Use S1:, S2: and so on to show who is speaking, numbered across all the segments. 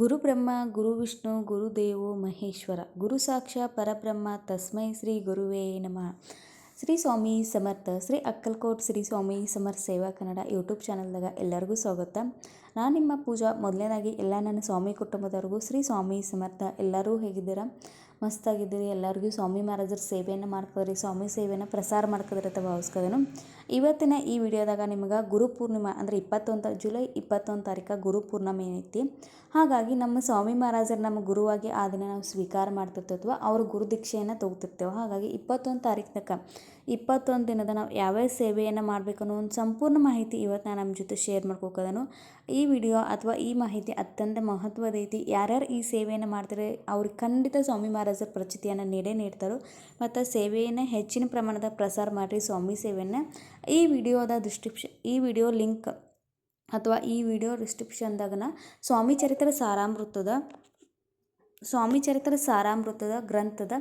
S1: ಗುರು ಬ್ರಹ್ಮ, ಗುರು ವಿಷ್ಣು ಗುರುದೇವೋ ಮಹೇಶ್ವರ. ಗುರು ಸಾಕ್ಷಾ, ಪರಬ್ರಹ್ಮ, ತಸ್ಮೈ ಶ್ರೀ ಗುರುವೇ ನಮಃ. ಶ್ರೀ ಸ್ವಾಮಿ ಸಮರ್ಥ, ಶ್ರೀ ಅಕ್ಕಲ್ಕೋಟ್ ಶ್ರೀ ಸ್ವಾಮಿ ಸಮರ್ಥ ಸೇವಾ ಕನ್ನಡ ಯೂಟ್ಯೂಬ್ ಚಾನಲ್ದಾಗ ಎಲ್ಲರಿಗೂ ಸ್ವಾಗತ. ನಾನು ನಿಮ್ಮ ಪೂಜಾ ಮೊದಲನೇದಾಗಿ ಎಲ್ಲ ನನ್ನ ಸ್ವಾಮಿ ಕುಟುಂಬದವ್ರಿಗೂ ಶ್ರೀ ಸ್ವಾಮಿ ಸಮರ್ಥ ಎಲ್ಲರೂ ಹೇಗಿದ್ದೀರಾ? ಮಸ್ತಾಗಿದ್ದೀರಿ, ಎಲ್ಲರಿಗೂ ಸ್ವಾಮಿ ಮಹಾರಾಜರ ಸೇವೆಯನ್ನು ಮಾಡ್ಕೋದ್ರಿ, ಸ್ವಾಮಿ ಸೇವೆಯನ್ನು ಪ್ರಸಾರ ಮಾಡ್ಕೋದ್ರಿ ಅಂತ ಭಾವಿಸ್ಕೋದೇನು. ಇವತ್ತಿನ ಈ ವಿಡಿಯೋದಾಗ ನಿಮಗೆ ಗುರು ಪೂರ್ಣಿಮಾ ಅಂದರೆ ಇಪ್ಪತ್ತೊಂದು, ಜುಲೈ ಇಪ್ಪತ್ತೊಂದು ತಾರೀಕು ಗುರು ಪೂರ್ಣಿಮೆ ಏನೈತಿ. ಹಾಗಾಗಿ ನಮ್ಮ ಸ್ವಾಮಿ ಮಹಾರಾಜರು ನಮ್ಮ ಗುರುವಾಗಿ ಆ ದಿನ ನಾವು ಸ್ವೀಕಾರ ಮಾಡ್ತಿರ್ತೇವೆ ಅವ್ರ ಗುರು ದೀಕ್ಷೆಯನ್ನು ತೊಗೊತಿರ್ತೇವೆ. ಹಾಗಾಗಿ ಇಪ್ಪತ್ತೊಂದು ತಾರೀಕು ತನಕ, ಇಪ್ಪತ್ತೊಂದು ದಿನದ ನಾವು ಯಾವ್ಯಾವ ಸೇವೆಯನ್ನು ಮಾಡಬೇಕು ಅನ್ನೋ ಒಂದು ಸಂಪೂರ್ಣ ಮಾಹಿತಿ ಇವತ್ತು ನಾನು ನಮ್ಮ ಜೊತೆ ಶೇರ್ ಮಾಡ್ಕೋಕೋದನು ಈ ವಿಡಿಯೋ ಅಥವಾ ಈ ಮಾಹಿತಿ ಅತ್ಯಂತ ಮಹತ್ವದೈತಿ ಯಾರ್ಯಾರು ಈ ಸೇವೆಯನ್ನು ಮಾಡ್ತಾರೆ, ಅವ್ರಿಗೆ ಖಂಡಿತ ಸ್ವಾಮಿ ಮಹಾರಾಜರ ಪ್ರಚಿತಿಯನ್ನು ನೀಡೇ ನೀಡ್ತಾರೋ. ಮತ್ತು ಸೇವೆಯನ್ನು ಹೆಚ್ಚಿನ ಪ್ರಮಾಣದ ಪ್ರಸಾರ ಮಾಡಿರಿ ಸ್ವಾಮಿ ಸೇವೆಯನ್ನು. ಈ ವಿಡಿಯೋದ ಡಿಸ್ಕ್ರಿಪ್ಷನ್ ಈ ವಿಡಿಯೋ ಲಿಂಕ್ ಅಥವಾ ಈ ವಿಡಿಯೋ ಡಿಸ್ಕ್ರಿಪ್ಷನ್ದಾಗನ ಸ್ವಾಮಿ ಚರಿತ್ರೆ ಸಾರಾಮೃತದ, ಸ್ವಾಮಿ ಚರಿತ್ರೆ ಸಾರಾಮೃತದ ಗ್ರಂಥದ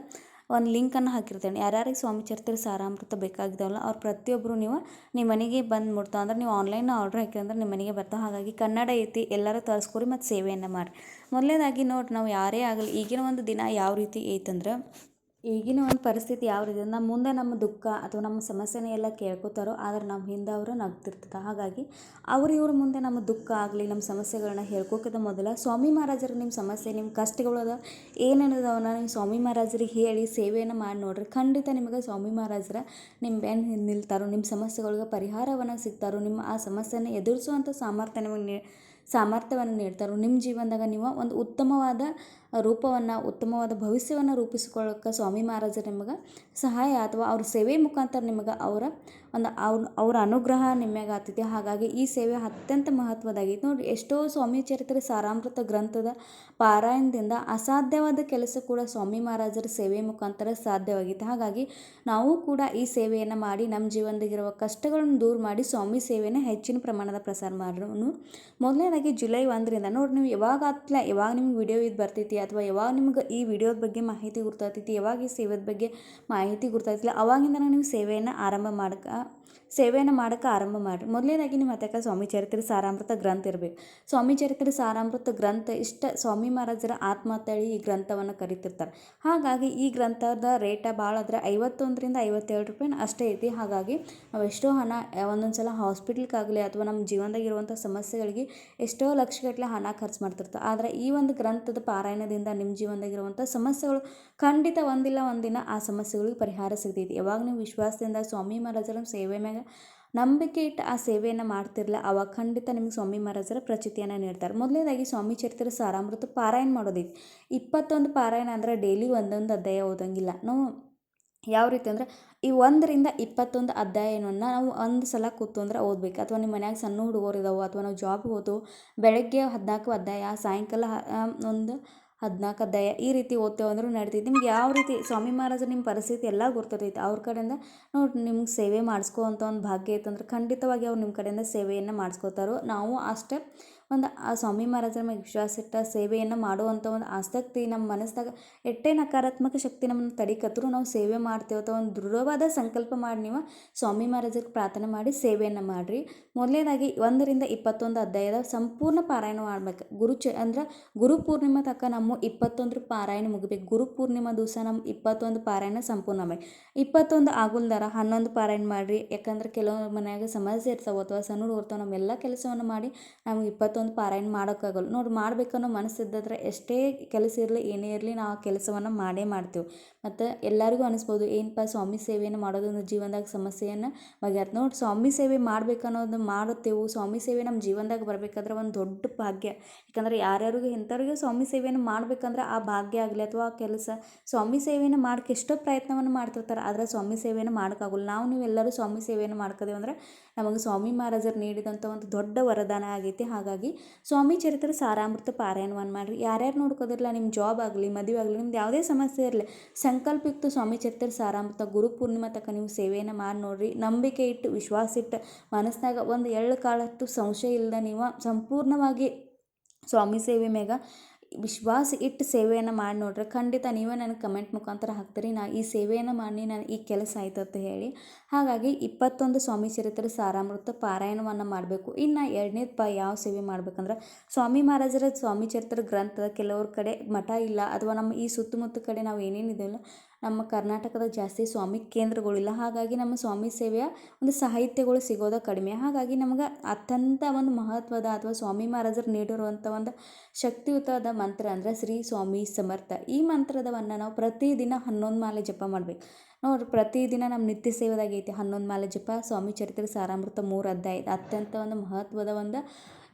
S1: ಒಂದು ಲಿಂಕನ್ನು ಹಾಕಿರ್ತೇನೆ. ಯಾರ್ಯಾರಿಗೆ ಸ್ವಾಮಿ ಚರಿತ್ರೆ ಸಾರಾಮೃತ ಬೇಕಾಗಿದ್ದಾವಲ್ಲ ಅವ್ರು ಪ್ರತಿಯೊಬ್ಬರು ನೀವು ನಿಮ್ಮ ಮನೆಗೆ ಬಂದು ಮುಟ್ತಾವ ಅಂದ್ರೆ ನೀವು ಆನ್ಲೈನ್ ಆರ್ಡ್ರ್ ಹಾಕಿದ್ರೆ ನಿಮ್ಮ ಮನೆಗೆ ಬರ್ತಾವೆ. ಹಾಗಾಗಿ ಕನ್ನಡ ಐತಿ ಎಲ್ಲರೂ ತರಿಸ್ಕೊರಿ ಮತ್ತು ಸೇವೆಯನ್ನು ಮಾಡಿ ಮೊದಲನೇದಾಗಿ ನೋಡಿ, ನಾವು ಯಾರೇ ಆಗಲಿ ಈಗಿನ ಒಂದು ದಿನ ಯಾವ ರೀತಿ ಐತಂದ್ರೆ ಈಗಿನ ಒಂದು ಪರಿಸ್ಥಿತಿ ಯಾವ ರೀತಿ ನಮ್ಮ ಮುಂದೆ ನಮ್ಮ ದುಃಖ ಅಥವಾ ನಮ್ಮ ಸಮಸ್ಯೆನೇ ಎಲ್ಲ ಕೇಳ್ಕೋತಾರೋ, ಆದರೆ ನಮ್ಮ ಹಿಂದೆ ಅವರು ನಗ್ತಿರ್ತದೆ. ಹಾಗಾಗಿ ಅವ್ರು ಇವ್ರ ಮುಂದೆ ನಮ್ಮ ದುಃಖ ಆಗಲಿ, ನಮ್ಮ ಸಮಸ್ಯೆಗಳನ್ನ ಹೇಳ್ಕೋಕ್ಕಿಂತ ಮೊದಲ ಸ್ವಾಮಿ ಮಹಾರಾಜರು ನಿಮ್ಮ ಸಮಸ್ಯೆ, ನಿಮ್ಮ ಕಷ್ಟಗಳದ ಏನೇನದವನ್ನ ನೀವು ಸ್ವಾಮಿ ಮಹಾರಾಜರಿಗೆ ಹೇಳಿ ಸೇವೆಯನ್ನು ಮಾಡಿ ನೋಡ್ರಿ. ಖಂಡಿತ ನಿಮಗೆ ಸ್ವಾಮಿ ಮಹಾರಾಜರ ನಿಮ್ಮ ಬೆನ್ನು ನಿಲ್ತಾರೋ, ನಿಮ್ಮ ಸಮಸ್ಯೆಗಳಿಗೆ ಪರಿಹಾರವನ್ನು ಸಿಗ್ತಾರೋ, ನಿಮ್ಮ ಆ ಸಮಸ್ಯೆನ ಎದುರಿಸುವಂಥ ಸಾಮರ್ಥ್ಯ ನಿಮಗೆ ನೀ, ಸಾಮರ್ಥ್ಯವನ್ನು ನೀಡ್ತಾರೋ, ನಿಮ್ಮ ಜೀವನದಾಗ ನೀವು ಒಂದು ಉತ್ತಮವಾದ ರೂಪವನ್ನು, ಉತ್ತಮವಾದ ಭವಿಷ್ಯವನ್ನು ರೂಪಿಸ್ಕೊಳ್ಳೋಕೆ ಸ್ವಾಮಿ ಮಹಾರಾಜರು ನಿಮಗೆ ಸಹಾಯ ಅಥವಾ ಅವ್ರ ಸೇವೆ ಮುಖಾಂತರ ನಿಮಗೆ ಅವರ ಒಂದು ಅವ್ರ ಅವ್ರ ಅನುಗ್ರಹ ನಿಮಗೆ ಆಗ್ತೈತಿ. ಹಾಗಾಗಿ ಈ ಸೇವೆ ಅತ್ಯಂತ ಮಹತ್ವದಾಗೈತಿ. ನೋಡಿ ಎಷ್ಟೋ ಸ್ವಾಮಿ ಚರಿತ್ರೆ ಸಾರಾಮೃತ ಗ್ರಂಥದ ಪಾರಾಯಣದಿಂದ ಅಸಾಧ್ಯವಾದ ಕೆಲಸ ಕೂಡ ಸ್ವಾಮಿ ಮಹಾರಾಜರ ಸೇವೆ ಮುಖಾಂತರ ಸಾಧ್ಯವಾಗಿದೆ ಹಾಗಾಗಿ ನಾವು ಕೂಡ ಈ ಸೇವೆಯನ್ನು ಮಾಡಿ ನಮ್ಮ ಜೀವನದಾಗಿರುವ ಕಷ್ಟಗಳನ್ನು ದೂರ ಮಾಡಿ ಸ್ವಾಮಿ ಸೇವೆಯನ್ನು ಹೆಚ್ಚಿನ ಪ್ರಮಾಣದ ಪ್ರಸಾರ ಮಾಡೋನು ಮೊದಲನೇದಾಗಿ ಜುಲೈ ಒಂದರಿಂದ ನೋಡಿ ನೀವು ಯಾವಾಗ ಯಾವಾಗ ನಿಮ್ಗೆ ವಿಡಿಯೋ ಇದು ಬರ್ತೈತಿ ಅಥವಾ ಯಾವಾಗ ನಿಮ್ಗೆ ಈ ವಿಡಿಯೋದ ಬಗ್ಗೆ ಮಾಹಿತಿ ಗುರ್ತಾಗ್ತೈತಿ, ಯಾವಾಗ ಈ ಸೇವೆದ ಬಗ್ಗೆ ಮಾಹಿತಿ ಗೊತ್ತಾಗ್ತಿಲ್ಲ ಅವಾಗಿಂದ ನೀವು ಸೇವೆಯನ್ನು ಆರಂಭ ಮಾಡಕ್ಕೆ ಸೇವೆಯನ್ನು ಮಾಡೋಕ್ಕೆ ಆರಂಭ ಮಾಡಿರಿ. ಮೊದಲನೇದಾಗಿ ನಿಮ್ಮ ಹತ್ತಕ್ಕ ಸ್ವಾಮಿ ಚರಿತ್ರೆ ಸಾರಾಮೃತ ಗ್ರಂಥ ಇರಬೇಕು. ಸ್ವಾಮಿ ಚರಿತ್ರೆ ಸಾರಾಮೃತ ಗ್ರಂಥ ಇಷ್ಟ ಸ್ವಾಮಿ ಮಹಾರಾಜರ ಆತ್ಮಹತ್ಯೆ ಈ ಗ್ರಂಥವನ್ನು ಕರಿತಿರ್ತಾರೆ. ಹಾಗಾಗಿ ಈ ಗ್ರಂಥದ ರೇಟ ಭಾಳ ಆದರೆ ಐವತ್ತೊಂದರಿಂದ ಐವತ್ತೇಳು ರೂಪಾಯಿ ಅಷ್ಟೇ ಐತಿ. ಹಾಗಾಗಿ ನಾವು ಎಷ್ಟೋ ಹಣ ಒಂದೊಂದು ಸಲ ಹಾಸ್ಪಿಟ್ಲ್ಗಾಗಲಿ ಅಥವಾ ನಮ್ಮ ಜೀವನದಾಗಿರುವಂಥ ಸಮಸ್ಯೆಗಳಿಗೆ ಎಷ್ಟೋ ಲಕ್ಷಗಟ್ಟಲೆ ಹಣ ಖರ್ಚು ಮಾಡ್ತಿರ್ತಾರೆ. ಆದರೆ ಈ ಒಂದು ಗ್ರಂಥದ ಪಾರಾಯಣದಿಂದ ನಿಮ್ಮ ಜೀವನದಾಗಿರುವಂಥ ಸಮಸ್ಯೆಗಳು ಖಂಡಿತ ಒಂದಿಲ್ಲ ಒಂದಿನ ಆ ಸಮಸ್ಯೆಗಳಿಗೆ ಪರಿಹಾರ ಸಿಗ್ತೈತಿ. ಯಾವಾಗ ನೀವು ವಿಶ್ವಾಸದಿಂದ ಸ್ವಾಮಿ ಮಹಾರಾಜರ ಸೇವೆ ಮ್ಯಾಗ ನಂಬಿಕೆ ಇಟ್ಟು ಆ ಸೇವೆಯನ್ನು ಮಾಡ್ತಿರಲ್ಲ ಅವಾಗ ಖಂಡಿತ ನಿಮ್ಗೆ ಸ್ವಾಮಿ ಮಹಾರಾಜರ ಪ್ರಚಿತಿಯನ್ನು ನೀಡ್ತಾರೆ. ಮೊದಲನೇದಾಗಿ ಸ್ವಾಮಿ ಚರಿತ್ರೆ ಸಾರಾಮೃತ ಪಾರಾಯಣ ಮಾಡೋದೈತಿ. ಇಪ್ಪತ್ತೊಂದು ಪಾರಾಯಣ ಅಂದರೆ ಡೈಲಿ ಒಂದೊಂದು ಅಧ್ಯಾಯ ಓದಂಗಿಲ್ಲ. ನಾವು ಯಾವ ರೀತಿ ಅಂದರೆ ಈ ಒಂದರಿಂದ ಇಪ್ಪತ್ತೊಂದು ಅಧ್ಯಾಯವನ್ನು ನಾವು ಒಂದು ಸಲ ಕೂತು ಅಂದ್ರೆ ಓದ್ಬೇಕು. ಅಥವಾ ನಿಮ್ಮ ಮನ್ಯಾಗ ಸಣ್ಣ ಹುಡುಗರು ಇದಾವೆ ಅಥವಾ ನಾವು ಜಾಬ್ಗೆ ಹೋದವು ಬೆಳಗ್ಗೆ ಹದಿನಾಲ್ಕು ಅಧ್ಯಾಯ, ಸಾಯಂಕಾಲ ಒಂದು ಹದಿನಾಲ್ಕು ಅಧ್ಯಾಯ ಈ ರೀತಿ ಓದ್ತೇವೆ ಅಂದರೂ ನಡೀತೈತೆ. ನಿಮ್ಗೆ ಯಾವ ರೀತಿ ಸ್ವಾಮಿ ಮಹಾರಾಜರು ನಿಮ್ಮ ಪರಿಸ್ಥಿತಿ ಎಲ್ಲ ಗೊತ್ತಿರ್ತೈತಿ ಅವ್ರ ಕಡೆಯಿಂದ ನೋಡಿ ನಿಮ್ಗೆ ಸೇವೆ ಮಾಡಿಸ್ಕೋ ಅಂತ ಒಂದು ಭಾಗ್ಯ ಐತಂದ್ರೆ ಖಂಡಿತವಾಗಿ ಅವ್ರು ನಿಮ್ಮ ಕಡೆಯಿಂದ ಸೇವೆಯನ್ನು ಮಾಡಿಸ್ಕೋತಾರೋ. ನಾವು ಅಷ್ಟೇ ಒಂದು ಆ ಸ್ವಾಮಿ ಮಹಾರಾಜರ ಮೇಲೆ ವಿಶ್ವಾಸ ಇಟ್ಟ ಸೇವೆಯನ್ನು ಮಾಡುವಂಥ ಒಂದು ಆಸಕ್ತಿ ನಮ್ಮ ಮನಸ್ಸಿನಾಗ ಎಷ್ಟೇ ನಕಾರಾತ್ಮಕ ಶಕ್ತಿ ನಮ್ಮನ್ನು ತಡಿಕತ್ತರೂ ನಾವು ಸೇವೆ ಮಾಡ್ತೇವೆ ಅಥವಾ ಒಂದು ದೃಢವಾದ ಸಂಕಲ್ಪ ಮಾಡಿ ನೀವು ಸ್ವಾಮಿ ಮಹಾರಾಜರಿಗೆ ಪ್ರಾರ್ಥನೆ ಮಾಡಿ ಸೇವೆಯನ್ನು ಮಾಡಿರಿ. ಮೊದಲನೇದಾಗಿ ಒಂದರಿಂದ ಇಪ್ಪತ್ತೊಂದು ಅಧ್ಯಾಯದ ಸಂಪೂರ್ಣ ಪಾರಾಯಣ ಮಾಡ್ಬೇಕು. ಗುರು ಚ ಅಂದ್ರೆ ಗುರು ಪೂರ್ಣಿಮಾ ತಕ್ಕ ನಮ್ಮ ಇಪ್ಪತ್ತೊಂದರ ಪಾರಾಯಣ ಮುಗಿಬೇಕು. ಗುರು ಪೂರ್ಣಿಮಾ ದಿವಸ ನಮ್ಮ ಇಪ್ಪತ್ತೊಂದು ಪಾರಾಯಣ ಸಂಪೂರ್ಣ ಮಾಡಿ ಇಪ್ಪತ್ತೊಂದು ಆಗುಲ್ದಾರ ಹನ್ನೊಂದು ಪಾರಾಯಣ ಮಾಡಿರಿ. ಯಾಕಂದ್ರೆ ಕೆಲವೊಂದು ಮನೆಯಾಗ ಸಮಸ್ಯೆ ಇರ್ತಾವೆ ಅಥವಾ ಸಣ್ಣ ಇರ್ತಾವೆ ನಮ್ಮೆಲ್ಲ ಕೆಲಸವನ್ನು ಮಾಡಿ ನಮ್ಗೆ ಇಪ್ಪತ್ತೊಂದು ಪಾರಾಯಣ ಮಾಡೋಕ್ಕಾಗಲ್ಲ. ನೋಡಿ, ಮಾಡಬೇಕನ್ನೋ ಮನಸ್ಸಿದ್ದರೆ ಎಷ್ಟೇ ಕೆಲಸ ಇರಲಿ, ಏನೇ ಇರಲಿ ನಾವು ಆ ಕೆಲಸವನ್ನು ಮಾಡೇ ಮಾಡ್ತೇವೆ. ಮತ್ತು ಎಲ್ಲರಿಗೂ ಅನಿಸ್ಬೋದು ಏನಪ್ಪ ಸ್ವಾಮಿ ಸೇವೆಯನ್ನು ಮಾಡೋದೊಂದು ಜೀವನದಾಗ ಸಮಸ್ಯೆಯನ್ನು ಬಗೆಹರ್ತು ನೋಡಿ, ಸ್ವಾಮಿ ಸೇವೆ ಮಾಡ್ಬೇಕನ್ನೋದು ಮಾಡುತ್ತೇವೆ. ಸ್ವಾಮಿ ಸೇವೆ ನಮ್ಮ ಜೀವನದಾಗ ಬರಬೇಕಾದ್ರೆ ಒಂದು ದೊಡ್ಡ ಭಾಗ್ಯ. ಯಾಕಂದ್ರೆ ಯಾರ್ಯಾರಿಗೂ ಇಂಥವ್ರಿಗೆ ಸ್ವಾಮಿ ಸೇವೆಯನ್ನು ಮಾಡಬೇಕಂದ್ರೆ ಆ ಭಾಗ್ಯ ಆಗಲಿ ಅಥವಾ ಆ ಕೆಲಸ. ಸ್ವಾಮಿ ಸೇವೆಯನ್ನು ಮಾಡೋಕ್ಕೆ ಎಷ್ಟೋ ಪ್ರಯತ್ನವನ್ನು ಮಾಡ್ತಿರ್ತಾರೆ, ಆದರೆ ಸ್ವಾಮಿ ಸೇವೆಯನ್ನು ಮಾಡೋಕ್ಕಾಗಲ್ಲ. ನಾವು ನೀವೆಲ್ಲರೂ ಸ್ವಾಮಿ ಸೇವೆಯನ್ನು ಮಾಡ್ಕೋದೇವು ಅಂದರೆ ನಮಗೆ ಸ್ವಾಮಿ ಮಹಾರಾಜರು ನೀಡಿದಂಥ ಒಂದು ದೊಡ್ಡ ವರದಾನ ಆಗೈತಿ. ಹಾಗಾಗಿ ಸ್ವಾಮಿ ಚರಿತ್ರೆ ಸಾರಾಮೃತ ಪಾರಾಯಣವನ್ನು ಮಾಡಿರಿ. ಯಾರ್ಯಾರು ನೋಡ್ಕೋದಿರಲ್ಲ ನಿಮ್ಮ ಜಾಬ್ ಆಗಲಿ, ಮದುವೆ ಆಗಲಿ, ನಿಮ್ದು ಯಾವುದೇ ಸಮಸ್ಯೆ ಇರಲಿ ಸಂಕಲ್ಪಿತ್ತು ಸ್ವಾಮಿ ಚರಿತ್ರೆ ಸಾರಾಮೃತ, ಗುರು ಪೂರ್ಣಿಮಾ ತಕ್ಕ ನೀವು ಸೇವೆಯನ್ನು ಮಾಡಿ ನೋಡ್ರಿ. ನಂಬಿಕೆ ಇಟ್ಟು, ವಿಶ್ವಾಸ ಇಟ್ಟು ಮನಸ್ಸಿನಾಗ ಒಂದು ಎಳ್ಳು ಕಾಳಷ್ಟು ಸಂಶಯ ಇಲ್ಲದ ನೀವು ಸಂಪೂರ್ಣವಾಗಿ ಸ್ವಾಮಿ ಸೇವೆ ಮ್ಯಾಗ ವಿಶ್ವಾಸ ಇಟ್ಟು ಸೇವೆಯನ್ನು ಮಾಡಿ ನೋಡ್ರಿ ಖಂಡಿತ ನೀವೇ ನನಗೆ ಕಮೆಂಟ್ ಮುಖಾಂತರ ಹಾಕ್ತೀರಿ. ನಾ ಈ ಸೇವೆಯನ್ನು ಮಾಡಿ ನಾನು ಈ ಕೆಲಸ ಆಯ್ತು ಅಂತ ಹೇಳಿ. ಹಾಗಾಗಿ ಇಪ್ಪತ್ತೊಂದು ಸ್ವಾಮಿ ಚರಿತ್ರೆ ಸಾರಾಮೃತ ಪಾರಾಯಣವನ್ನು ಮಾಡಬೇಕು. ಇನ್ನು ಎರಡನೇದು ಪ ಯಾವ ಸೇವೆ ಮಾಡ್ಬೇಕಂದ್ರೆ ಸ್ವಾಮಿ ಮಹಾರಾಜರ ಸ್ವಾಮಿ ಚರಿತ್ರೆ ಗ್ರಂಥದ ಕೆಲವ್ರ ಕಡೆ ಮಠ ಇಲ್ಲ. ಅಥವಾ ನಮ್ಮ ಈ ಸುತ್ತಮುತ್ತ ಕಡೆ ನಾವು ಏನೇನಿದೆಯಲ್ಲ ನಮ್ಮ ಕರ್ನಾಟಕದ ಜಾಸ್ತಿ ಸ್ವಾಮಿ ಕೇಂದ್ರಗಳಿಲ್ಲ. ಹಾಗಾಗಿ ನಮ್ಮ ಸ್ವಾಮಿ ಸೇವೆಯ ಒಂದು ಸಾಹಿತ್ಯಗಳು ಸಿಗೋದು ಕಡಿಮೆ. ಹಾಗಾಗಿ ನಮ್ಗೆ ಅತ್ಯಂತ ಒಂದು ಮಹತ್ವದ ಅಥವಾ ಸ್ವಾಮಿ ಮಹಾರಾಜರು ನೀಡಿರುವಂಥ ಒಂದು ಶಕ್ತಿಯುತವಾದ ಮಂತ್ರ ಅಂದರೆ ಶ್ರೀ ಸ್ವಾಮಿ ಸಮರ್ಥ. ಈ ಮಂತ್ರದವನ್ನು ನಾವು ಪ್ರತಿದಿನ ಹನ್ನೊಂದು ಮಾಲೆ ಜಪ ಮಾಡ್ಬೇಕು. ನೋಡ್ರಿ, ಪ್ರತಿದಿನ ನಮ್ಮ ನಿತ್ಯ ಸೇವೆದಾಗ ಐತಿ ಹನ್ನೊಂದು ಮಾಲೆ ಜಪ, ಸ್ವಾಮಿ ಚರಿತ್ರೆ ಸಾರಾಮೃತ ಮೂರು ಅಧ್ಯಾಯ. ಅತ್ಯಂತ ಒಂದು ಮಹತ್ವದ ಒಂದು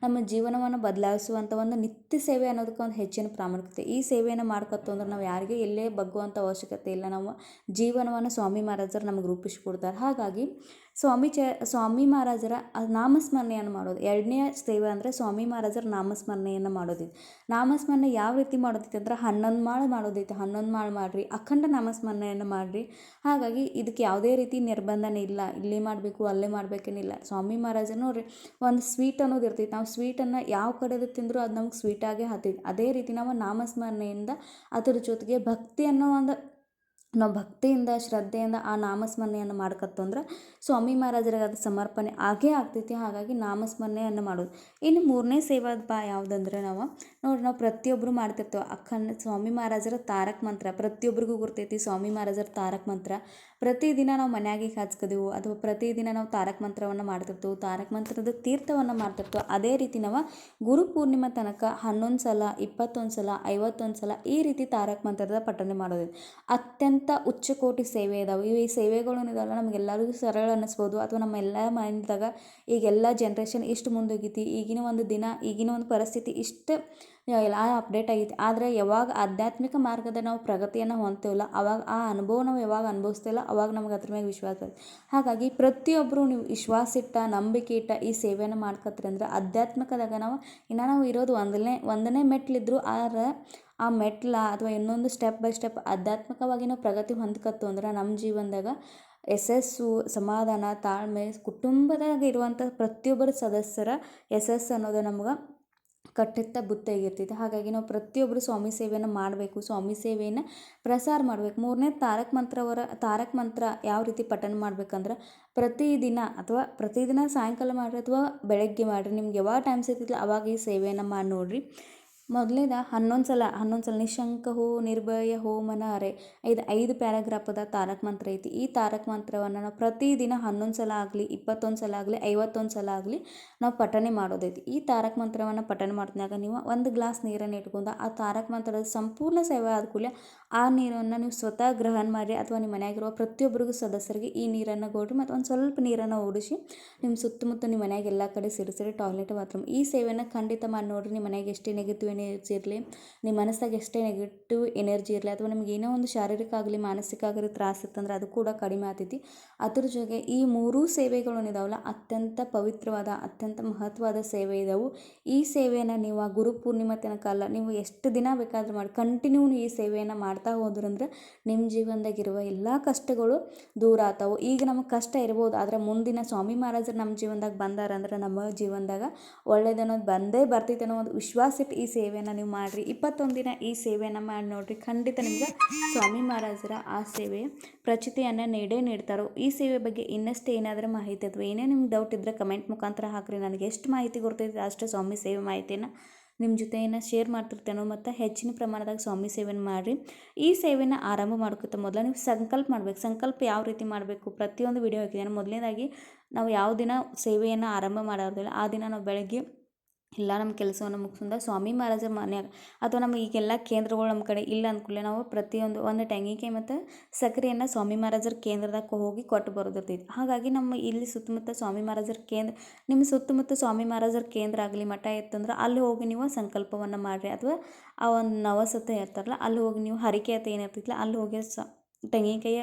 S1: ನಮ್ಮ ಜೀವನವನ್ನು ಬದಲಾಯಿಸುವಂಥ ಒಂದು ನಿತ್ಯ ಸೇವೆ ಅನ್ನೋದಕ್ಕೆ ಒಂದು ಹೆಚ್ಚಿನ ಪ್ರಾಮುಖ್ಯತೆ. ಈ ಸೇವೆಯನ್ನು ಮಾಡ್ಕೊತು ಅಂದ್ರೆ ನಾವು ಯಾರಿಗೆ ಎಲ್ಲೇ ಬಗ್ಗುವಂಥ ಅವಶ್ಯಕತೆ ಇಲ್ಲ. ನಾವು ಜೀವನವನ್ನು ಸ್ವಾಮಿ ಮಹಾರಾಜರು ನಮಗೆ ರೂಪಿಸಿಕೊಡ್ತಾರೆ ಹಾಗಾಗಿ ಸ್ವಾಮಿ ಚ, ಸ್ವಾಮಿ ಮಹಾರಾಜರ ನಾಮಸ್ಮರಣೆಯನ್ನು ಮಾಡೋದು. ಎರಡನೇ ಸೇವೆ ಅಂದರೆ ಸ್ವಾಮಿ ಮಹಾರಾಜರ ನಾಮಸ್ಮರಣೆಯನ್ನು ಮಾಡೋದಿತ್ತು ನಾಮಸ್ಮರಣೆ ಯಾವ ರೀತಿ ಮಾಡೋದಿತ್ತು ಅಂದ್ರೆ ಹನ್ನೊಂದು ಮಾಳು ಮಾಡೋದಿತ್ತು ಹನ್ನೊಂದು ಮಾಳು ಮಾಡಿರಿ, ಅಖಂಡ ನಾಮಸ್ಮರಣೆಯನ್ನು ಮಾಡಿರಿ. ಹಾಗಾಗಿ ಇದಕ್ಕೆ ಯಾವುದೇ ರೀತಿ ನಿರ್ಬಂಧನೆ ಇಲ್ಲ. ಇಲ್ಲಿ ಮಾಡಬೇಕು, ಅಲ್ಲೇ ಮಾಡಬೇಕೇನಿಲ್ಲ. ಸ್ವಾಮಿ ಮಹಾರಾಜರು ನೋಡ್ರಿ, ಒಂದು ಸ್ವೀಟ್ ಅನ್ನೋದು ಇರ್ತೈತೆ. ನಾವು ಸ್ವೀಟನ್ನು ಯಾವ ಕಡೆದು ತಿಂದರೂ ಅದು ನಮ್ಗೆ ಸ್ವೀಟಾಗೇ ಹತ್ತೈತಿ. ಅದೇ ರೀತಿ ನಾವು ನಾಮಸ್ಮರಣೆಯಿಂದ ಅದರ ಜೊತೆಗೆ ಭಕ್ತಿ ಅನ್ನೋ ಒಂದು ನಾವು ಭಕ್ತಿಯಿಂದ, ಶ್ರದ್ಧೆಯಿಂದ ಆ ನಾಮಸ್ಮರಣೆಯನ್ನು ಮಾಡ್ಕತ್ತು ಅಂದ್ರೆ ಸ್ವಾಮಿ ಮಹಾರಾಜರಿಗೆ ಅದು ಸಮರ್ಪಣೆ ಆಗೇ ಆಗ್ತೈತಿ. ಹಾಗಾಗಿ ನಾಮಸ್ಮರಣೆಯನ್ನು ಮಾಡೋದು. ಇನ್ನು ಮೂರನೇ ಸೇವಾದ ಬಾ ಯಾವುದಂದ್ರೆ ನಾವು, ನೋಡಿ ನಾವು ಪ್ರತಿಯೊಬ್ಬರು ಮಾಡ್ತಿರ್ತೇವೆ. ಅಖಂಡ ಸ್ವಾಮಿ ಮಹಾರಾಜರ ತಾರಕ ಮಂತ್ರ ಪ್ರತಿಯೊಬ್ಬರಿಗೂ ಗುರ್ತೈತಿ ಸ್ವಾಮಿ ಮಹಾರಾಜರ ತಾರಕ ಮಂತ್ರ. ಪ್ರತಿದಿನ ನಾವು ಮನ್ಯಾಗೆ ಹಚ್ಕೋದೆವು ಅಥವಾ ಪ್ರತಿದಿನ ನಾವು ತಾರಕ ಮಂತ್ರವನ್ನು ಮಾಡ್ತಿರ್ತೇವೆ. ತಾರಕ ಮಂತ್ರದ ತೀರ್ಥವನ್ನು ಮಾಡ್ತಿರ್ತೇವೆ. ಅದೇ ರೀತಿ ನಾವು ಗುರು ಪೂರ್ಣಿಮಾ ತನಕ ಹನ್ನೊಂದು ಸಲ, ಇಪ್ಪತ್ತೊಂದು ಸಲ, ಐವತ್ತೊಂದು ಸಲ ಈ ರೀತಿ ತಾರಕ ಮಂತ್ರದ ಪಠನೆ ಮಾಡೋದು. ಅತ್ಯಂತ ಉಚ್ಚ ಕೋಟಿ ಸೇವೆ ಇದಾವೆ. ಈ ಸೇವೆಗಳು ಇದಾವಲ್ಲ ನಮಗೆಲ್ಲರಿಗೂ ಸರಳ ಅನ್ನಿಸ್ಬೋದು. ಅಥವಾ ನಮ್ಮ ಎಲ್ಲ ಮೈಂಡ್ದಾಗ ಈಗೆಲ್ಲ ಜನ್ರೇಷನ್ ಇಷ್ಟು ಮುಂದೋಗೈತಿ. ಈಗಿನ ಒಂದು ದಿನ, ಈಗಿನ ಒಂದು ಪರಿಸ್ಥಿತಿ ಇಷ್ಟು ಎಲ್ಲ ಅಪ್ಡೇಟ್ ಆಗೈತಿ. ಆದರೆ ಯಾವಾಗ ಆಧ್ಯಾತ್ಮಿಕ ಮಾರ್ಗದ ನಾವು ಪ್ರಗತಿಯನ್ನು ಹೊಂದ್ತೇವಲ್ಲ, ಅವಾಗ ಆ ಅನುಭವ ನಾವು ಯಾವಾಗ ಅನುಭವಿಸ್ತಿಲ್ಲ ಅವಾಗ ನಮ್ಗೆ ಅದ್ರ ಮೇಲೆ ವಿಶ್ವಾಸ ಬರುತ್ತೆ ಹಾಗಾಗಿ ಪ್ರತಿಯೊಬ್ಬರು ನೀವು ವಿಶ್ವಾಸ ಇಟ್ಟ, ನಂಬಿಕೆ ಇಟ್ಟ ಈ ಸೇವೆಯನ್ನು ಮಾಡ್ಕತ್ತೀರಿ ಅಂದ್ರೆ ಆಧ್ಯಾತ್ಮಿಕದಾಗ ನಾವು ಇನ್ನು ನಾವು ಇರೋದು ಒಂದನೇ ಒಂದನೇ ಮೆಟ್ಲಿದ್ರು ಆದ್ರೆ ಆ ಮೆಟ್ಲ ಅಥವಾ ಇನ್ನೊಂದು ಸ್ಟೆಪ್ ಬೈ ಸ್ಟೆಪ್ ಆಧ್ಯಾತ್ಮಿಕವಾಗಿ ನಾವು ಪ್ರಗತಿ ಹೊಂದ್ಕತ್ತು ಅಂದ್ರೆ ನಮ್ಮ ಜೀವನದಾಗ ಯಶಸ್ಸು, ಸಮಾಧಾನ, ತಾಳ್ಮೆ, ಕುಟುಂಬದಾಗ ಇರುವಂಥ ಪ್ರತಿಯೊಬ್ಬರ ಸದಸ್ಯರ ಯಶಸ್ಸು ಅನ್ನೋದು ನಮ್ಗೆ ಕಟ್ಟೆತ್ತ ಬುತ್ತಿಯಾಗಿರ್ತೈತೆ ಹಾಗಾಗಿ ನಾವು ಪ್ರತಿಯೊಬ್ಬರು ಸ್ವಾಮಿ ಸೇವೆಯನ್ನು ಮಾಡಬೇಕು, ಸ್ವಾಮಿ ಸೇವೆಯನ್ನು ಪ್ರಸಾರ ಮಾಡಬೇಕು. ಮೂರನೇ ತಾರಕ ಮಂತ್ರವರ ತಾರಕ ಮಂತ್ರ ಯಾವ ರೀತಿ ಪಠಣ ಮಾಡ್ಬೇಕಂದ್ರೆ ಪ್ರತಿದಿನ ಅಥವಾ ಪ್ರತಿದಿನ ಸಾಯಂಕಾಲ ಮಾಡಿರಿ ಅಥವಾ ಬೆಳಗ್ಗೆ ಮಾಡಿರಿ. ನಿಮ್ಗೆ ಯಾವಾಗ ಟೈಮ್ ಸಿಗ್ತಿಲ್ಲ ಅವಾಗ ಈ ಸೇವೆಯನ್ನು ಮಾಡಿ ನೋಡಿರಿ. ಮೊದಲೇದ ಹನ್ನೊಂದು ಸಲ ಹನ್ನೊಂದು ಸಲ ನಿಶಂಕ ಹೋ, ನಿರ್ಭಯ ಹೋ ಮನಹರೆ ಇದು ಐದು ಪ್ಯಾರಾಗ್ರಾಫದ ತಾರಕ ಮಂತ್ರ ಐತಿ. ಈ ತಾರಕ ಮಂತ್ರವನ್ನು ನಾವು ಪ್ರತಿದಿನ ಹನ್ನೊಂದು ಸಲ ಆಗಲಿ, ಇಪ್ಪತ್ತೊಂದು ಸಲ ಆಗಲಿ, ಐವತ್ತೊಂದು ಸಲ ಆಗಲಿ ನಾವು ಪಠನೆ ಮಾಡೋದೈತಿ. ಈ ತಾರಕ ಮಂತ್ರವನ್ನು ಪಠನೆ ಮಾಡಿದಾಗ ನೀವು ಒಂದು ಗ್ಲಾಸ್ ನೀರನ್ನು ಇಟ್ಕೊಂಡು ಆ ತಾರಕ ಮಂತ್ರದ ಸಂಪೂರ್ಣ ಸೇವೆ ಆದ ಕೂಡಲೇ ಆ ನೀರನ್ನು ನೀವು ಸ್ವತಃ ಗ್ರಹಣ ಮಾಡಿ ಅಥವಾ ನಿಮ್ಮ ಮನೆಯಾಗಿರುವ ಪ್ರತಿಯೊಬ್ಬರಿಗೂ ಸದಸ್ಯರಿಗೆ ಈ ನೀರನ್ನು ಕೊಡ್ರಿ ಮತ್ತು ಒಂದು ಸ್ವಲ್ಪ ನೀರನ್ನು ಓಡಿಸಿ ನಿಮ್ಮ ಸುತ್ತಮುತ್ತ ನಿಮ್ಮ ಮನೆಯಾಗ ಎಲ್ಲ ಕಡೆ ಸಿರಿಸಿರಿ ಟಾಯ್ಲೆಟ್, ಬಾತ್ರೂಮ್ ಈ ಸೇವೆಯನ್ನು ಖಂಡಿತ ಮಾಡಿ ನೋಡಿರಿ. ನಿಮ್ಮ ಮನೆಗೆ ಎಷ್ಟೇ ನೆಗೆಟಿವ್ ಎನರ್ಜಿ ಇರಲಿ ನಿಮ್ಮ ಮನಸ್ಸಾಗ ಎಷ್ಟೇ ನೆಗೆಟಿವ್ ಎನರ್ಜಿ ಇರಲಿ ಅಥವಾ ನಿಮ್ಗೆ ಏನೋ ಒಂದು ಶಾರೀರಿಕ ಆಗಲಿ ಮಾನಸಿಕ ಆಗಲಿ ತ್ರಾಸ ಇತ್ತಂದ್ರೆ ಅದು ಕೂಡ ಕಡಿಮೆ ಆತೈತಿ. ಅದ್ರ ಜೊತೆಗೆ ಈ ಮೂರೂ ಸೇವೆಗಳು ಏನಿದಾವಲ್ಲ ಅತ್ಯಂತ ಪವಿತ್ರವಾದ, ಅತ್ಯಂತ ಮಹತ್ವವಾದ ಸೇವೆ ಇದಾವೆ. ಈ ಸೇವೆಯನ್ನು ನೀವು ಗುರು ಪೂರ್ಣಿಮಾ ತನಕ ಅಲ್ಲ, ನೀವು ಎಷ್ಟು ದಿನ ಬೇಕಾದರೂ ಮಾಡಿ ಕಂಟಿನ್ಯೂ ಈ ಸೇವೆಯನ್ನು ಮಾಡ್ತಾ ಹೋದ್ರಂದ್ರೆ ನಿಮ್ಮ ಜೀವನದಾಗಿರುವ ಎಲ್ಲ ಕಷ್ಟಗಳು ದೂರ ಆಗ್ತಾವೆ. ಈಗ ನಮಗೆ ಕಷ್ಟ ಇರ್ಬೋದು, ಆದರೆ ಮುಂದಿನ ಸ್ವಾಮಿ ಮಹಾರಾಜರು ನಮ್ಮ ಜೀವನದಾಗ ಬಂದಾರಂದ್ರೆ ನಮ್ಮ ಜೀವನದಾಗ ಒಳ್ಳೇದನ್ನೋದು ಬಂದೇ ಬರ್ತೈತೆ ಅನ್ನೋ ಒಂದು ವಿಶ್ವಾಸ ಇಟ್ಟು ಈ ಸೇವೆಯನ್ನು ನೀವು ಮಾಡಿರಿ. ಇಪ್ಪತ್ತೊಂದು ದಿನ ಈ ಸೇವೆಯನ್ನು ಮಾಡಿ ನೋಡಿರಿ. ಖಂಡಿತ ನಿಮ್ಗೆ ಸ್ವಾಮಿ ಮಹಾರಾಜರ ಆ ಸೇವೆ ಪ್ರಚಿತಿಯನ್ನು ನೀಡೇ ನೀಡ್ತಾರೋ. ಈ ಸೇವೆ ಬಗ್ಗೆ ಇನ್ನಷ್ಟು ಏನಾದರೂ ಮಾಹಿತಿ ಅಥವಾ ಏನೇ ನಿಮ್ಗೆ ಡೌಟ್ ಇದ್ದರೆ ಕಮೆಂಟ್ ಮುಖಾಂತರ ಹಾಕಿರಿ. ನನಗೆ ಎಷ್ಟು ಮಾಹಿತಿ ಗೊತ್ತೈತೆ ಅಷ್ಟು ಸ್ವಾಮಿ ಸೇವೆ ಮಾಹಿತಿಯನ್ನು ನಿಮ್ಮ ಜೊತೆಯನ್ನು ಶೇರ್ ಮಾಡ್ತಿರ್ತೇನೋ ಮತ್ತು ಹೆಚ್ಚಿನ ಪ್ರಮಾಣದಾಗ ಸ್ವಾಮಿ ಸೇವೆನ ಮಾಡಿರಿ. ಈ ಸೇವೆನ ಆರಂಭ ಮಾಡ್ಕೊತ ಮೊದಲು ನೀವು ಸಂಕಲ್ಪ ಮಾಡಬೇಕು. ಸಂಕಲ್ಪ ಯಾವ ರೀತಿ ಮಾಡಬೇಕು? ಪ್ರತಿಯೊಂದು ವಿಡಿಯೋ ಹಾಕಿದ್ದೇನೆ. ಮೊದಲನೇದಾಗಿ ನಾವು ಯಾವ ದಿನ ಸೇವೆಯನ್ನು ಆರಂಭ ಮಾಡೋದಿಲ್ಲ, ಆ ದಿನ ನಾವು ಬೆಳಗ್ಗೆ ಎಲ್ಲ ನಮ್ಮ ಕೆಲಸವನ್ನು ಮುಗಿಸ್ಕೊಂಡ ಸ್ವಾಮಿ ಮಹಾರಾಜರ ಮನ್ಯಾಗ ಅಥವಾ ನಮ್ಮ ಈಗೆಲ್ಲ ಕೇಂದ್ರಗಳು ನಮ್ಮ ಕಡೆ ಇಲ್ಲ ಅಂದ್ಕೂಡಲೇ ನಾವು ಪ್ರತಿಯೊಂದು ಒಂದು ತೆಂಗಿನಕಾಯಿ ಮತ್ತು ಸಕ್ಕರೆಯನ್ನು ಸ್ವಾಮಿ ಮಹಾರಾಜರ ಕೇಂದ್ರದಾಗ ಹೋಗಿ ಕೊಟ್ಟು ಬರೋದಿರ್ತೈತಿ. ಹಾಗಾಗಿ ನಮ್ಮ ಇಲ್ಲಿ ಸುತ್ತಮುತ್ತ ಸ್ವಾಮಿ ಮಹಾರಾಜರ ಕೇಂದ್ರ ನಿಮ್ಮ ಸುತ್ತಮುತ್ತ ಸ್ವಾಮಿ ಮಹಾರಾಜರ ಕೇಂದ್ರ ಆಗಲಿ ಮಠ ಇತ್ತಂದ್ರೆ ಅಲ್ಲಿ ಹೋಗಿ ನೀವು ಸಂಕಲ್ಪವನ್ನು ಮಾಡಿರಿ. ಅಥವಾ ಆ ಒಂದು ನವಸತ್ತ ಇರ್ತಾರಲ್ಲ ಅಲ್ಲಿ ಹೋಗಿ ನೀವು ಹರಿಕೆ ಅಂತ ಏನಿರ್ತೈತಿಲ್ಲ ಅಲ್ಲಿ ಹೋಗಿ ಸ ತೆಂಗಿನಕಾಯಿಯ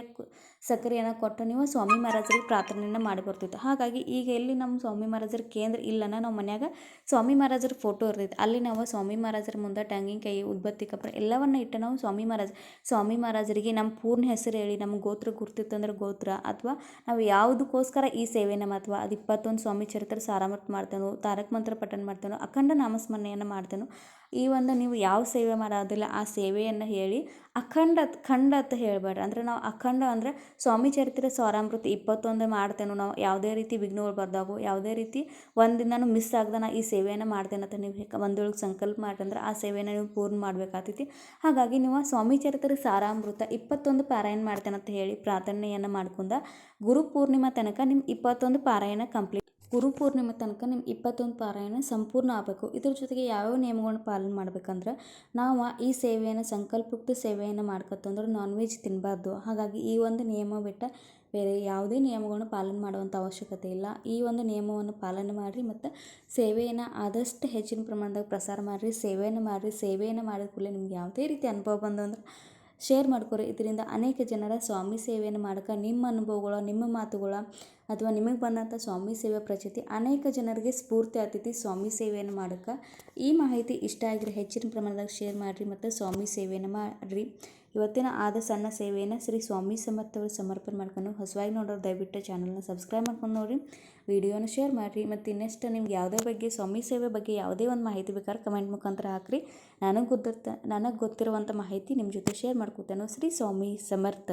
S1: ಸಕ್ಕರೆಯನ್ನು ಕೊಟ್ಟು ನೀವು ಸ್ವಾಮಿ ಮಹಾರಾಜರಿಗೆ ಪ್ರಾರ್ಥನೆಯನ್ನು ಮಾಡಿ ಬರ್ತಿತ್ತು. ಹಾಗಾಗಿ ಈಗ ಎಲ್ಲಿ ನಮ್ಮ ಸ್ವಾಮಿ ಮಹಾರಾಜರ ಕೇಂದ್ರ ಇಲ್ಲನ ನಾವು ಮನ್ಯಾಗ ಸ್ವಾಮಿ ಮಹಾರಾಜರ ಫೋಟೋ ಇರ್ತೈತೆ. ಅಲ್ಲಿ ನಾವು ಸ್ವಾಮಿ ಮಹಾರಾಜರ ಮುಂದೆ ತೆಂಗಿನಕಾಯಿ, ಉದ್ಬತ್ತಿ ಕಪ್ರ ಎಲ್ಲವನ್ನ ಇಟ್ಟು ನಾವು ಸ್ವಾಮಿ ಮಹಾರಾಜ, ಸ್ವಾಮಿ ಮಹಾರಾಜರಿಗೆ ನಮ್ಮ ಪೂರ್ಣ ಹೆಸರು ಹೇಳಿ, ನಮ್ಮ ಗೋತ್ರ ಗುರ್ತಿತ್ತಂದ್ರೆ ಗೋತ್ರ ಅಥವಾ ನಾವು ಯಾವುದಕ್ಕೋಸ್ಕರ ಈ ಸೇವೆನ ಅಥವಾ ಅದು ಇಪ್ಪತ್ತೊಂದು ಸ್ವಾಮಿ ಚರಿತ್ರೆ ಸಾರಾಮೃತ ಮಾಡ್ತೇನೋ ತಾರಕ ಮಂತ್ರ ಪಠಣ ಮಾಡ್ತೇನೋ ಅಖಂಡ ನಾಮಸ್ಮರಣೆಯನ್ನು ಮಾಡ್ತೇನೋ ಈ ಒಂದು ನೀವು ಯಾವ ಸೇವೆ ಮಾಡೋದಿಲ್ಲ, ಆ ಸೇವೆಯನ್ನು ಹೇಳಿ ಅಖಂಡ, ಖಂಡ ಅಂತ ಹೇಳಬೇಡ್ರಿ. ಅಂದ್ರೆ ನಾವು ಅಖಂಡ ಅಂದರೆ ಸ್ವಾಮಿ ಚರಿತ್ರ ಸಾರಾಮೃತ ಇಪ್ಪತ್ತೊಂದು ಮಾಡ್ತೇನೋ ನಾವು. ಯಾವುದೇ ರೀತಿ ವಿಘ್ನಗಳು ಬರ್ದಾಗೋ, ಯಾವುದೇ ರೀತಿ ಒಂದಿನ ಮಿಸ್ ಆಗ್ದೆ ನಾ ಈ ಸೇವೆಯನ್ನು ಮಾಡ್ತೇನೆ ಅಂತ ನೀವು ಒಂದೊಳಗೆ ಸಂಕಲ್ಪ ಮಾಡ್ರಿ ಆ ಸೇವೆಯನ್ನು ನೀವು ಪೂರ್ಣ ಮಾಡ್ಬೇಕಾಗ್ತೈತಿ. ಹಾಗಾಗಿ ನೀವು ಸ್ವಾಮಿ ಚರಿತ್ರ ಸಾರಾಮೃತ ಇಪ್ಪತ್ತೊಂದು ಪಾರಾಯಣ ಮಾಡ್ತೇನೆ ಅಂತ ಹೇಳಿ ಪ್ರಾರ್ಥನೆಯನ್ನು ಮಾಡ್ಕೊಂಡ ಗುರು ಪೂರ್ಣಿಮಾ ತನಕ ನಿಮ್ಮ ಇಪ್ಪತ್ತೊಂದು ಪಾರಾಯಣ ಕಂಪ್ಲೀಟ್ ಗುರು ಪೂರ್ಣಿಮೆ ತನಕ ನಿಮ್ಮ ಇಪ್ಪತ್ತೊಂದು ಪಾರಾಯಣ ಸಂಪೂರ್ಣ ಆಗಬೇಕು. ಇದ್ರ ಜೊತೆಗೆ ಯಾವ್ಯಾವ ನಿಯಮಗಳನ್ನ ಪಾಲನೆ ಮಾಡ್ಬೇಕಂದ್ರೆ, ನಾವು ಈ ಸೇವೆಯನ್ನು, ಸಂಕಲ್ಪಯುಕ್ತ ಸೇವೆಯನ್ನು ಮಾಡ್ಕೊತಂದ್ರೆ ನಾನ್ ವೆಜ್ ತಿನ್ನಬಾರ್ದು ಹಾಗಾಗಿ ಈ ಒಂದು ನಿಯಮ ಬಿಟ್ಟ ಬೇರೆ ಯಾವುದೇ ನಿಯಮಗಳನ್ನು ಪಾಲನೆ ಮಾಡುವಂಥ ಅವಶ್ಯಕತೆ ಇಲ್ಲ. ಈ ಒಂದು ನಿಯಮವನ್ನು ಪಾಲನೆ ಮಾಡಿರಿ ಮತ್ತು ಸೇವೆಯನ್ನು ಆದಷ್ಟು ಹೆಚ್ಚಿನ ಪ್ರಮಾಣದಾಗ ಪ್ರಸಾರ ಮಾಡಿರಿ. ಸೇವೆಯನ್ನು ಮಾಡಿರಿ. ಸೇವೆಯನ್ನು ಮಾಡಿದ ಕೂಡಲೇ ನಿಮ್ಗೆ ಯಾವುದೇ ರೀತಿ ಅನುಭವ ಬಂದು ಅಂದ್ರೆ ಶೇರ್ ಮಾಡ್ಕೊರಿ. ಇದರಿಂದ ಅನೇಕ ಜನರ ಸ್ವಾಮಿ ಸೇವೆಯನ್ನು ಮಾಡಕ್ಕೆ ನಿಮ್ಮ ಅನುಭವಗಳು, ನಿಮ್ಮ ಮಾತುಗಳು ಅಥವಾ ನಿಮಗೆ ಬಂದಂಥ ಸ್ವಾಮಿ ಸೇವೆ ಪ್ರಚಿತಿ ಅನೇಕ ಜನರಿಗೆ ಸ್ಫೂರ್ತಿ ಆಗ್ತೈತಿ ಸ್ವಾಮಿ ಸೇವೆಯನ್ನು ಮಾಡೋಕ್ಕೆ. ಈ ಮಾಹಿತಿ ಇಷ್ಟ ಆಗಿದ್ರೆ ಹೆಚ್ಚಿನ ಪ್ರಮಾಣದಾಗ ಶೇರ್ ಮಾಡಿರಿ ಮತ್ತು ಸ್ವಾಮಿ ಸೇವೆಯನ್ನು ಮಾಡಿರಿ. ಇವತ್ತಿನ ಆದ ಸಣ್ಣ ಸೇವೆಯನ್ನು ಶ್ರೀ ಸ್ವಾಮಿ ಸಮರ್ಥವರು ಸಮರ್ಪಣೆ ಮಾಡ್ಕೊಂಡು ಹೊಸವಾಗಿ ನೋಡೋರು ದಯವಿಟ್ಟು ಚಾನಲ್ನ ಸಬ್ಸ್ಕ್ರೈಬ್ ಮಾಡ್ಕೊಂಡು ನೋಡಿರಿ. ವಿಡಿಯೋನ ಶೇರ್ ಮಾಡಿರಿ ಮತ್ತು ಇನ್ನೆಷ್ಟು ನಿಮ್ಗೆ ಯಾವುದೇ ಬಗ್ಗೆ ಸ್ವಾಮಿ ಸೇವೆ ಬಗ್ಗೆ ಯಾವುದೇ ಒಂದು ಮಾಹಿತಿ ಬೇಕಾದ್ರೆ ಕಮೆಂಟ್ ಮುಖಾಂತರ ಹಾಕ್ರಿ. ನನಗೆ ಗೊತ್ತಿರ್ತ ನನಗೆ ಗೊತ್ತಿರುವಂಥ ಮಾಹಿತಿ ನಿಮ್ಮ ಜೊತೆ ಶೇರ್ ಮಾಡ್ಕೊತೇನೆ. ಶ್ರೀ ಸ್ವಾಮಿ ಸಮರ್ಥ.